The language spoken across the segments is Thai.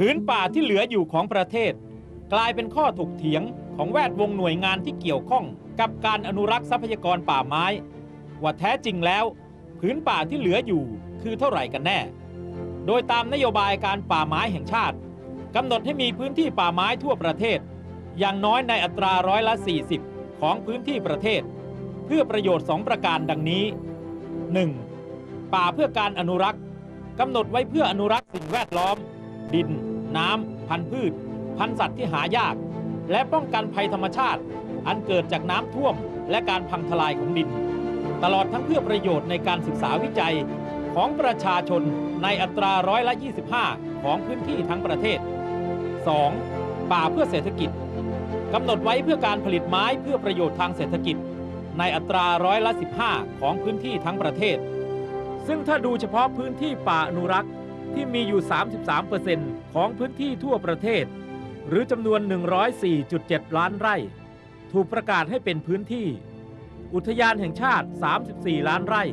ผืนป่าที่เหลืออยู่ของประเทศ กลายเป็นข้อถกเถียงของแวดวงหน่วยงานที่เกี่ยวข้องกับการอนุรักษ์ทรัพยากรป่าไม้ ว่าแท้จริงแล้วผืนป่าที่เหลืออยู่คือเท่าไหร่กันแน่ โดยตามนโยบายการป่าไม้แห่งชาติกำหนดให้มีพื้นที่ป่าไม้ทั่วประเทศ อย่างน้อยในอัตราร้อยละ 40 ของพื้นที่ประเทศ เพื่อประโยชน์ 2 ประการดังนี้ 1. ป่าเพื่อการอนุรักษ์กำหนดไว้เพื่ออนุรักษ์สิ่งแวดล้อม ดิน น้ำ พันธุ์พืช พันธุ์สัตว์ที่หายาก และป้องกันภัยธรรมชาติ อันเกิดจากน้ำท่วม และการพังทลายของดิน ตลอดทั้งเพื่อประโยชน์ในการศึกษาวิจัยของประชาชนในอัตราร้อยละ 25 ของพื้นที่ทั้งประเทศ 2. ป่าเพื่อเศรษฐกิจกำหนดไว้เพื่อการผลิตไม้เพื่อประโยชน์ทางเศรษฐกิจ ในอัตราร้อยละ 15 ของพื้นที่ทั้งประเทศ ซึ่งถ้าดูเฉพาะพื้นที่ป่าอนุรักษ์ ที่มีอยู่ 33%ของพื้นที่ทั่วประเทศ หรือจำนวน 104.7 ล้านไร่ ถูกประกาศให้เป็นพื้นที่ อุทยานแห่งชาติ 34 ล้านไร่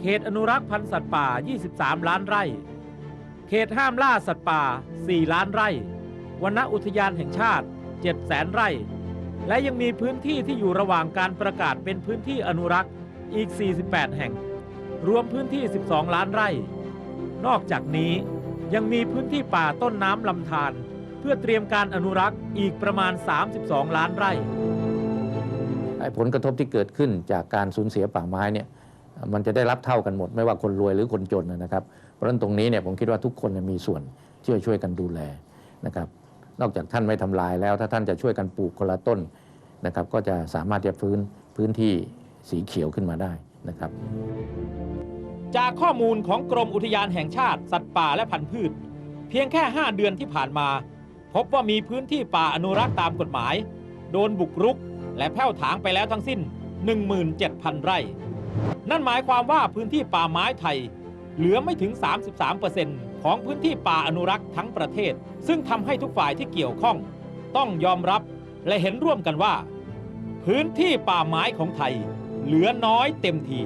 เขตอนุรักษ์พันธุ์สัตว์ป่า 23 ล้านไร่ เขตห้ามล่าสัตว์ป่า 4 ล้านไร่วนอุทยานแห่งชาติ 7 แสนไร่ และยังมีพื้นที่ที่อยู่ระหว่างการประกาศเป็นพื้นที่อนุรักษ์อีก 48 แห่ง รวมพื้นที่ 12 ล้านไร่ นอกจากนี้ยังมีพื้นที่ป่าต้นน้ำลำธารเพื่อเตรียมการอนุรักษ์อีกประมาณ 32 ล้านไร่ ผลกระทบที่เกิดขึ้นจากการสูญเสียป่าไม้เนี่ยมันจะได้รับเท่ากันหมด ไม่ว่าคนรวยหรือคนจนนะครับ เพราะฉะนั้นตรงนี้เนี่ยผมคิดว่าทุกคนมีส่วนที่จะช่วยกันดูแลนะครับ นอกจากท่านไม่ทำลายแล้ว ถ้าท่านจะช่วยกันปลูกคนละต้นนะครับ ก็จะสามารถจะฟื้นพื้นที่สีเขียวขึ้นมาได้นะครับ จากข้อมูลของกรมอุทยานแห่งชาติ สัตว์ป่าและพันธุ์พืช เพียงแค่ 5 เดือนที่ผ่านมา พบว่ามีพื้นที่ป่าอนุรักษ์ตามกฎหมาย โดนบุกรุก และแผ่วถางไปแล้วทั้งสิ้น 17,000 ไร่ นั่นหมายความว่าพื้นที่ป่าไม้ไทย เหลือไม่ถึง 33%ของพื้นที่ป่าอนุรักษ์ทั้งประเทศ ซึ่งทำให้ทุกฝ่ายที่เกี่ยวข้อง ต้องยอมรับและเห็นร่วมกันว่า พื้นที่ป่าไม้ของไทย เหลือน้อยเต็มที